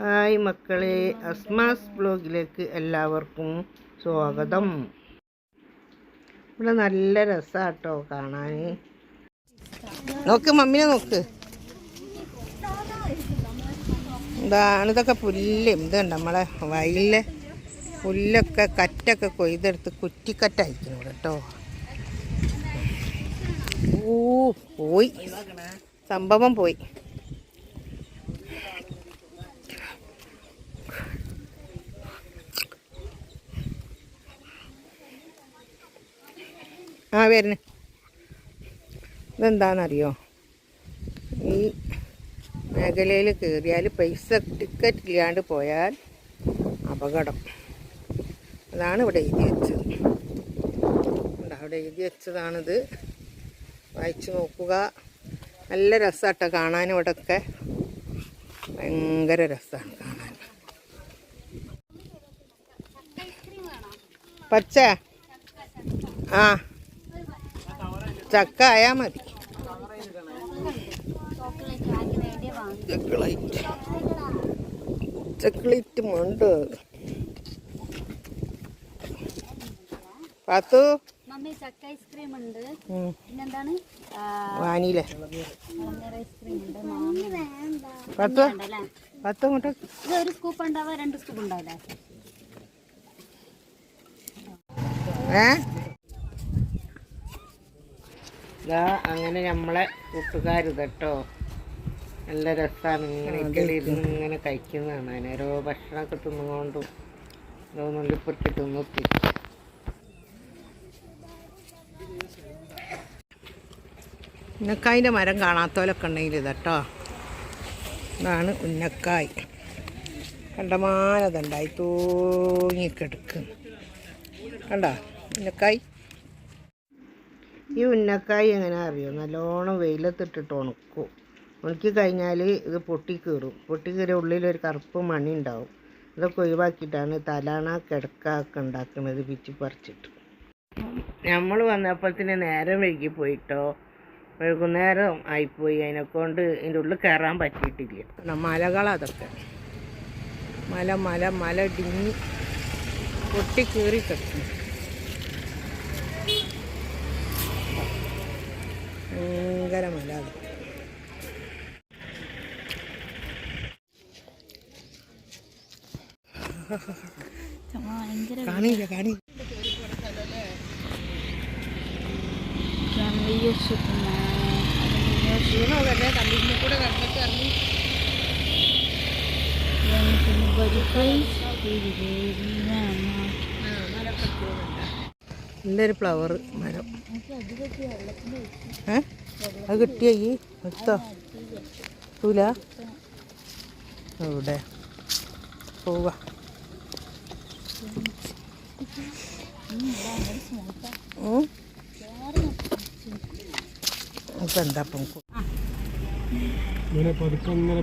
Hi മക്കളെ അസ്മാസ് ബ്ലോഗിലേക്ക് എല്ലാവർക്കും സ്വാഗതം. ഇവിടെ നല്ല രസാട്ടോ കാണാൻ നോക്ക് മമ്മിനെ നോക്ക്. ഇതാണ് ഇതൊക്കെ പുല്ല്. ഇതുണ്ട് നമ്മളെ വയലിലെ പുല്ലൊക്കെ കറ്റൊക്കെ കൊയ്തെടുത്ത് ഇവിടെ കേട്ടോ. ഓ പോയി. സംഭവം പോയി. ആ വരണ. ഇതെന്താണെന്നറിയോ ഈ മേഖലയിൽ കയറിയാൽ പൈസ ടിക്കറ്റ് ഇല്ലാണ്ട് പോയാൽ അപകടം. അതാണ് ഇവിടെ എഴുതി വെച്ചത്. അവിടെ എഴുതി വെച്ചതാണിത്. വായിച്ചു നോക്കുക. നല്ല രസമാട്ടോ കാണാനും ഇവിടെയൊക്കെ ഭയങ്കര രസമാണ് കാണാൻ. പച്ച? ആ. ചക്ക ആയാൽ മതി ചക്ലേറ്റ് ചോക്ലേറ്റ് ഉണ്ട്. പത്തു? വാനില പത്ത് പത്ത് അങ്ങോട്ട്. ഒരു സ്കൂപ്പ് രണ്ട് സ്കൂപ്പ് ഉണ്ടാവില്ലേ? ഏ? ഇതാ അങ്ങനെ നമ്മളെ കൂട്ടുകാർ കേട്ടോ നല്ല രസമാണ് ഇങ്ങനെ ഇറ്റലിരുന്ന് ഇങ്ങനെ കഴിക്കുന്നതാണ്. അതിന് ഓരോ ഭക്ഷണമൊക്കെ തിന്നുകൊണ്ടും ഓരോ നുള്ളിപ്പൊട്ടി തിന്നൊത്തി ഉന്നക്കായിന്റെ മരം കാണാത്തോലൊക്കെ ഉണ്ടെങ്കിൽ ഇതട്ടോ. ഇതാണ് ഉന്നക്കായ്. കണ്ടമാനതുണ്ടായി തൂങ്ങിക്കെടുക്കുന്നു കണ്ടോ? ഉന്നക്കായ്? ഈ ഉന്നക്കായി എങ്ങനെ അറിയോ? നല്ലോണം വെയിലത്തിട്ടിട്ട് ഉണക്കും. ഉണക്കി കഴിഞ്ഞാൽ ഇത് പൊട്ടി കീറും. പൊട്ടി കീറിയ ഉള്ളിലൊരു കറുപ്പ് മണി ഉണ്ടാവും. ഇതൊക്കെ ഒഴിവാക്കിയിട്ടാണ് തലാണ കിടക്കാക്ക ഉണ്ടാക്കുന്നത് പിച്ചി പറിച്ചിട്ട്. നമ്മൾ വന്നപ്പോഴത്തിന് നേരം വൈകി പോയിട്ടോ? വൈകുന്നേരം ആയിപ്പോയി. അതിനെ കൊണ്ട് ഇതിന്റെ ഉള്ളിൽ കയറാൻ പറ്റിയിട്ടില്ല. മലകളതൊക്കെ മല മല മല ഡിങ്ങി പൊട്ടി കീറി കിടക്കും ഭയങ്കര മല അത്. കാണില്ല കാണി നല്ലൊരു ഫ്ലവർ മരം. ഏ? അത് കിട്ടിയ ഈ? എടുത്തോ. കിട്ടൂല അവിടെ പോവാ. ഇപ്പൊ എന്താ ഇപ്പം ഇങ്ങനെ പതുക്കെ ഇങ്ങനെ